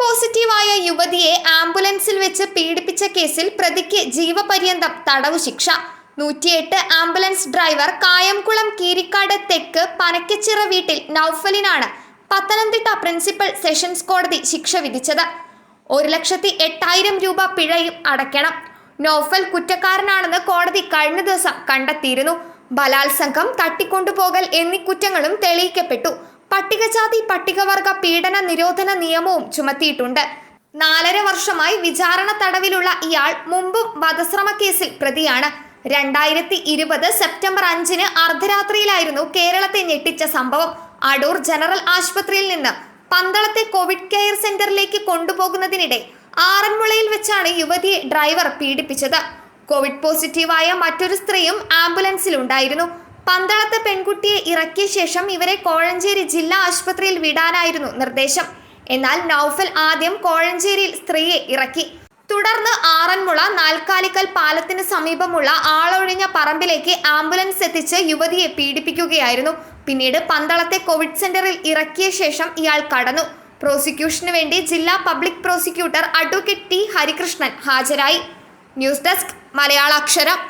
പോസിറ്റീവായ യുവതിയെ ആംബുലൻസിൽ വെച്ച് പീഡിപ്പിച്ച കേസിൽ പ്രതിക്ക് ജീവപര്യന്തം തടവു ശിക്ഷ. നൂറ്റിയെട്ട് ആംബുലൻസ് ഡ്രൈവർ കായംകുളം കീരിക്കാട് തെക്ക് പനക്കച്ചിറ വീട്ടിൽ നൌഫലിനാണ് പത്തനംതിട്ട പ്രിൻസിപ്പൽ സെഷൻസ് കോടതി ശിക്ഷ വിധിച്ചത്. ഒരു ലക്ഷത്തി എട്ടായിരം രൂപ പിഴയും അടയ്ക്കണം. നോഫൽ കുറ്റക്കാരനാണെന്ന് കോടതി കഴിഞ്ഞ ദിവസം കണ്ടെത്തിയിരുന്നു. ബലാത്സംഗം തട്ടിക്കൊണ്ടുപോകൽ എന്നീ കുറ്റങ്ങളും തെളിയിക്കപ്പെട്ടു. പട്ടികജാതി പട്ടികവർഗ പീഡന നിരോധന നിയമവും ചുമത്തിയിട്ടുണ്ട്. നാലര വർഷമായി വിചാരണ തടവിലുള്ള ഇയാൾ മുമ്പും വധശ്രമ കേസിൽ പ്രതിയാണ്. രണ്ടായിരത്തി ഇരുപത് സെപ്റ്റംബർ അഞ്ചിന് അർദ്ധരാത്രിയിലായിരുന്നു കേരളത്തെ ഞെട്ടിച്ച സംഭവം. അടൂർ ജനറൽ ആശുപത്രിയിൽ നിന്ന് പന്തളത്തെ കോവിഡ് കെയർ സെന്ററിലേക്ക് കൊണ്ടുപോകുന്നതിനിടെ ആറന്മുളയിൽ വെച്ചാണ് യുവതിയെ ഡ്രൈവർ പീഡിപ്പിച്ചത്. കോവിഡ് പോസിറ്റീവായ മറ്റൊരു സ്ത്രീയും ആംബുലൻസിലുണ്ടായിരുന്നു. പന്തളത്ത് പെൺകുട്ടിയെ ഇറക്കിയ ശേഷം ഇവരെ കോഴഞ്ചേരി ജില്ലാ ആശുപത്രിയിൽ വിടാനായിരുന്നു നിർദ്ദേശം. എന്നാൽ നൌഫൽ ആദ്യം കോഴഞ്ചേരിയിൽ സ്ത്രീയെ ഇറക്കി. തുടർന്ന് ആറന്മുള നാൽക്കാലിക്കൽ പാലത്തിന് സമീപമുള്ള ആളൊഴിഞ്ഞ പറമ്പിലേക്ക് ആംബുലൻസ് എത്തിച്ച് യുവതിയെ പീഡിപ്പിക്കുകയായിരുന്നു. പിന്നീട് പന്തളത്തെ കോവിഡ് സെന്ററിൽ ഇറക്കിയ ശേഷം ഇയാൾ കടന്നു. പ്രോസിക്യൂഷന് വേണ്ടി ജില്ലാ public prosecutor advocate T Harikrishnan ഹാജരായി. News desk Malayalaksharam.